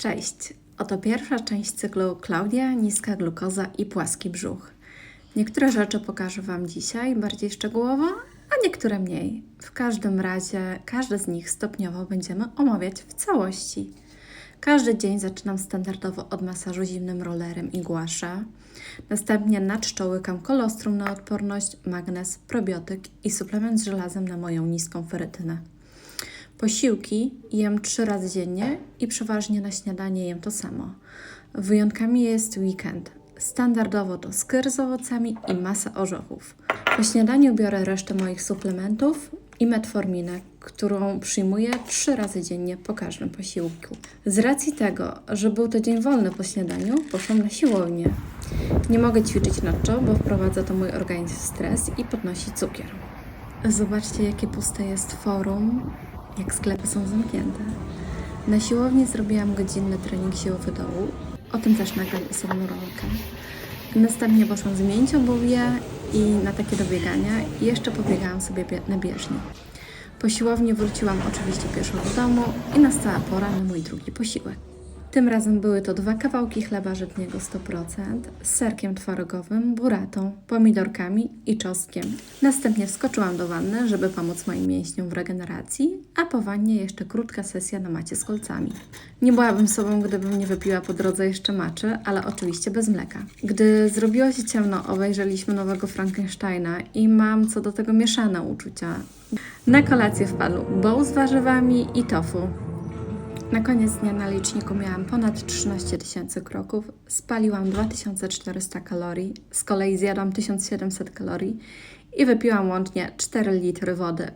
Cześć! Oto pierwsza część cyklu Klaudia, niska glukoza i płaski brzuch. Niektóre rzeczy pokażę Wam dzisiaj bardziej szczegółowo, a niektóre mniej. W każdym razie każde z nich stopniowo będziemy omawiać w całości. Każdy dzień zaczynam standardowo od masażu zimnym rollerem i głasza. Następnie na czczo łykam kolostrum na odporność, magnez, probiotyk i suplement z żelazem na moją niską ferytynę. Posiłki jem trzy razy dziennie i przeważnie na śniadanie jem to samo. Wyjątkami jest weekend. Standardowo to skyr z owocami i masa orzechów. Po śniadaniu biorę resztę moich suplementów i metforminę, którą przyjmuję trzy razy dziennie po każdym posiłku. Z racji tego, że był to dzień wolny po śniadaniu, poszłam na siłownię. Nie mogę ćwiczyć na czczo, bo wprowadza to mój organizm w stres i podnosi cukier. Zobaczcie, jakie puste jest forum, jak sklepy są zamknięte. Na siłowni zrobiłam godzinny trening siłowy dołu. O tym też nagram osobną rolkę. Następnie poszłam zmienić obuwie i na takie do biegania i jeszcze pobiegałam sobie bie- na bieżni. Po siłowni wróciłam oczywiście pieszo do domu i nastała pora na mój drugi posiłek. Tym razem były to dwa kawałki chleba żytniego 100% z serkiem twarógowym, buratą, pomidorkami i czosnkiem. Następnie wskoczyłam do wanny, żeby pomóc moim mięśniom w regeneracji, a po wannie jeszcze krótka sesja na macie z kolcami. Nie byłabym sobą, gdybym nie wypiła po drodze jeszcze maczy, ale oczywiście bez mleka. Gdy zrobiło się ciemno, obejrzeliśmy nowego Frankensteina i mam co do tego mieszane uczucia. Na kolację wpadł boł z warzywami i tofu. Na koniec dnia na liczniku miałam ponad 13 tysięcy kroków, spaliłam 2400 kalorii, z kolei zjadłam 1700 kalorii i wypiłam łącznie 4 litry wody.